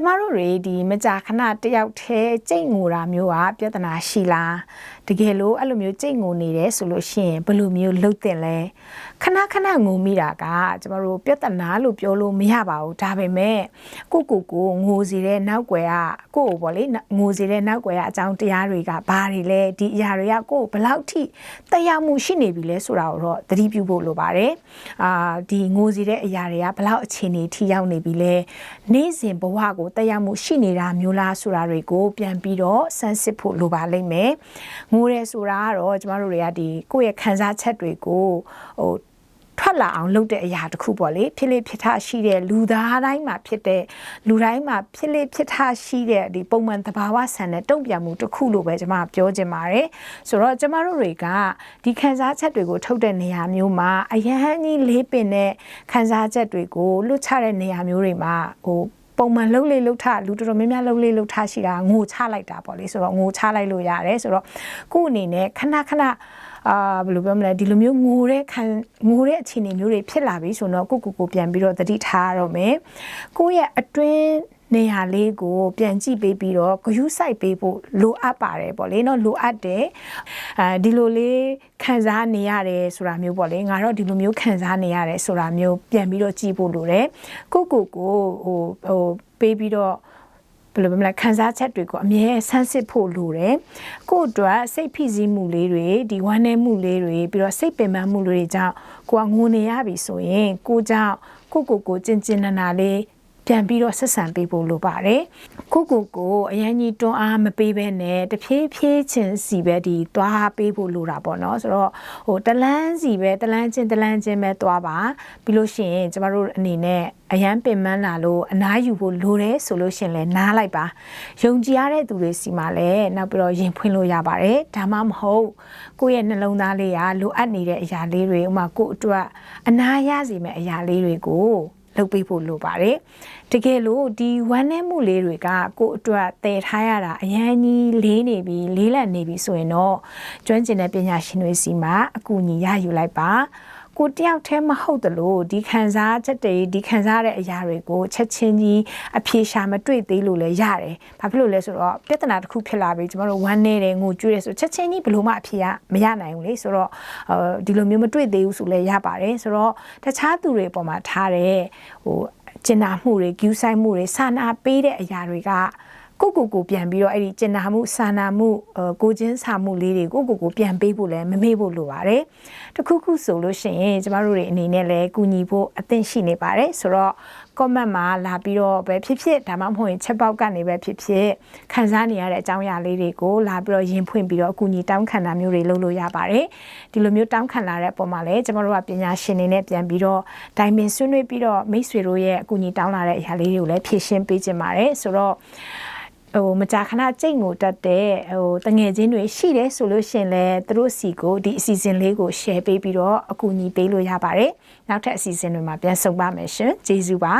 ကျမတို့တွေဒီမကြာခဏတယောက်တည်းကြိတ်ငိုတာမျိုးကပြဿနာရှိလား တကယ်လို့အဲ့လိုမျိုးကြိတ်ငိုနေတယ်ဆိုလို့ရှိရင်ဘယ်လိုမျိုးလှုပ်တင်လဲခဏခဏငိုမိတာကကျမတို့ပြဿနာလို့ပြောလို့မရပါဘူးဒါပေမဲ့ကိုကိုကိုငိုစီတဲ့နောက်ွယ်ကကိုကိုပေါ့လေငိုစီတဲ့နောက်ွယ်ကအကြောင်းတရားတွေကဘာတွေလဲဒီအရာတွေကကိုဘယ်လောက်ထိတရားမှုရှိနေပြီလဲဆိုတာကိုတော့သတိပြုဖို့လိုပါတယ်အာဒီငိုစီတဲ့အရာတွေကဘယ်လောက်အခြေအနေထိရောက်နေပြီလဲနေ့စဉ်ဘဝကိုတရားမှုရှိနေတာမျိုးလားဆိုတာတွေကိုပြန်ပြီးတော့စမ်းစစ်ဖို့လိုပါလိမ့်မယ်ငိုရဲဆိုတာကတော့ကျမတို့တွေကဒီကိုယ့်ရဲ့ခံစားချက်တွေကိုဟိုထွက်လာအောင်လုပ်တဲ့အရာတစ်ခုပေါ့လေဖြစ်လေဖြစ်ထရှိတဲ့လူသားတိုင်းမှာဖြစ်တဲ့လူတိုင်းမှာဖြစ်လေဖြစ်ထရှိတဲ့ဒီပုံမှန်သဘာဝဆန်တဲ့တုံ့ပြန်မှုတစ်ခုလို့ပဲကျွန်မပြောချင်ပါတယ်ဆိုတော့ကျမတို့တွေကဒီခံစားချက်တွေကိုထုတ်တဲ့နေရာမျိုးမှာအရဟန်းကြီးလေးပင်တဲ့ခံစားချက်တွေကိုလွတ်ချတဲ့နေရာမျိုးတွေမှာဟို ပုံမှန်လှုပ်လေလှုပ်ထလူတော်တော်များများလှုပ်လေလှုပ်ထရှိတာငိုချလိုက်တာပေါ့လေဆိုတော့ငိုချလိုက်လို့ရတယ်ဆိုတော့ကို့အနေနဲ့ခဏခဏအာဘယ်လိုပြောမလဲဒီလိုမျိုးငိုတဲ့ခံငိုတဲ့အခြေအနေမျိုးတွေဖြစ်လာပြီဆိုတော့ကိုကိုကိုပြန်ပြီးတော့တတိထားရတော့မယ်ကိုယ့်ရဲ့အတွင်း နေရာလေးကိုပြန်ကြည့်ပေးပြီးတော့ဂယုစိုက်ပေးဖို့လိုအပ်ပါတယ်ပေါ့လေနော်လိုအပ်တယ်အဲဒီလိုလေးခံစားနေရတယ်ဆိုတာမျိုးပေါ့လေငါတော့ဒီလိုမျိုးခံစားနေရတယ်ဆိုတာမျိုးပြန်ပြီးတော့ကြည့်ဖို့လိုတယ်ကိုကိုကိုဟိုဟိုပေးပြီးတော့ဘယ်လိုပြောမလဲခံစားချက်တွေကိုအမြဲဆန်းစစ်ဖို့လိုတယ်ကို့အတွက်စိတ်ဖိစီးမှုလေးတွေဒီဝမ်းနည်းမှုလေးတွေပြီးတော့စိတ်ပင်ပန်းမှုတွေကြောင့်ကိုကငိုနေရပြီဆိုရင်ကိုကြောင့်ကိုကိုကိုကျင်ကျင်နာနာလေး ပြန်ပြီးတော့ဆက်ဆံပေးဖို့လိုပါတယ်ကိုကိုကိုအရန်ကြီးတွန်းအားမပေးဘဲနဲ့တဖြည်းဖြည်းချင်းစီပဲဒီသွားပေးဖို့လိုတာပေါ့နော်ဆိုတော့ဟိုတလန်းစီပဲတလန်းချင်းတလန်းချင်းပဲသွားပါပြီးလို့ရှိရင်ကျမတို့အနေနဲ့အရန်ပင်ပန်းလာလို့အနားယူဖို့လိုတယ်ဆိုလို့ရှင်လဲနားလိုက်ပါယုံကြည်ရတဲ့သူတွေစီမှာလည်းနောက်ပြီးတော့ရင်ဖွင့်လို့ရပါတယ်ဒါမှမဟုတ်ကိုယ့်ရဲ့နှလုံးသားလေးကလိုအပ်နေတဲ့အရာလေးတွေဥမာကိုယ့်အတွက်အနားရစေမယ့်အရာလေးတွေကို လုပ်ပေးဖို့လိုပါတယ်တကယ်လို့ဒီဝမ်းနည်းမှုလေးတွေကကိုယ့်အတွက်တည်ထားရတာအရန်ကြီးလေးနေပြီလေးလက်နေပြီဆိုရင်တော့ကျွမ်းကျင်တဲ့ပညာရှင်တွေစီမှာအကူအညီရယူလိုက်ပါ ကိုတယောက်တည်းမဟုတ်သလိုဒီခံစားချက်တွေဒီခံစားတဲ့အရာတွေကိုချက်ချင်းကြီးအပြေရှာမတွေ့သေးလို့လည်းရတယ်။ဘာဖြစ်လို့လဲဆိုတော့ပြဿနာတစ်ခုဖြစ်လာပြီကျမတို့ဝမ်းနေတယ်ငိုကြွေးတယ်ဆိုချက်ချင်းကြီးဘယ်လိုမှအပြေရမရနိုင်ဘူးလေဆိုတော့အဲဒီလိုမျိုးမတွေ့သေးဘူးဆိုလည်းရပါတယ်ဆိုတော့တခြားသူတွေအပေါ်မှာထားတဲ့ဟိုကျင်နာမှုတွေဂူးဆိုင်မှုတွေစာနာပေးတဲ့အရာတွေက ကိုကိုကိုပြန်ပြီးတော့အဲ့ဒီကျင်နာမှုစာနာမှုကိုချင်းစာမှုလေးတွေကိုကိုကိုပြန်ပေးဖို့လည်းမမေ့ဖို့လိုပါတယ်တခုခုဆိုလို့ရှိရင်ကျမတို့တွေအနေနဲ့လည်းကူညီဖို့အသင့်ရှိနေပါတယ်ဆိုတော့ comment မှာလာပြီးတော့ပဲဖြစ်ဖြစ်ဒါမှမဟုတ်ရင်ချက်ပေါက်ကနေပဲဖြစ်ဖြစ်ခံစားနေရတဲ့အကြောင်းအရာလေးတွေကိုလာပြီးတော့ရင်ဖွင့်ပြီးတော့အကူအညီတောင်းခံတာမျိုးတွေလုပ်လို့ရပါတယ်ဒီလိုမျိုးတောင်းခံလာတဲ့အပေါ်မှာလည်းကျမတို့ကပညာရှင်တွေနဲ့ပြန်ပြီးတော့တိုင်ပင်ဆွေးနွေးပြီးတော့မိတ်ဆွေတို့ရဲ့အကူအညီတောင်းလာတဲ့အရာလေးတွေကိုလည်းဖြည့်ရှင်းပေးခြင်းပါတယ်ဆိုတော့ ဟိုမကြာခဏကြိတ်ငိုတတ်တဲ့ဟိုတငယ်ချင်းတွေရှိတယ်ဆိုလို့ရှင်လဲသူတို့စီကိုဒီအစီအစဉ်လေးကို share ပေးပြီးတော့အကူအညီပေးလို့ရပါတယ်နောက်ထပ်အစီအစဉ်တွေမှာပြန်ဆုံပါမယ်ရှင်ကျေးဇူးပါ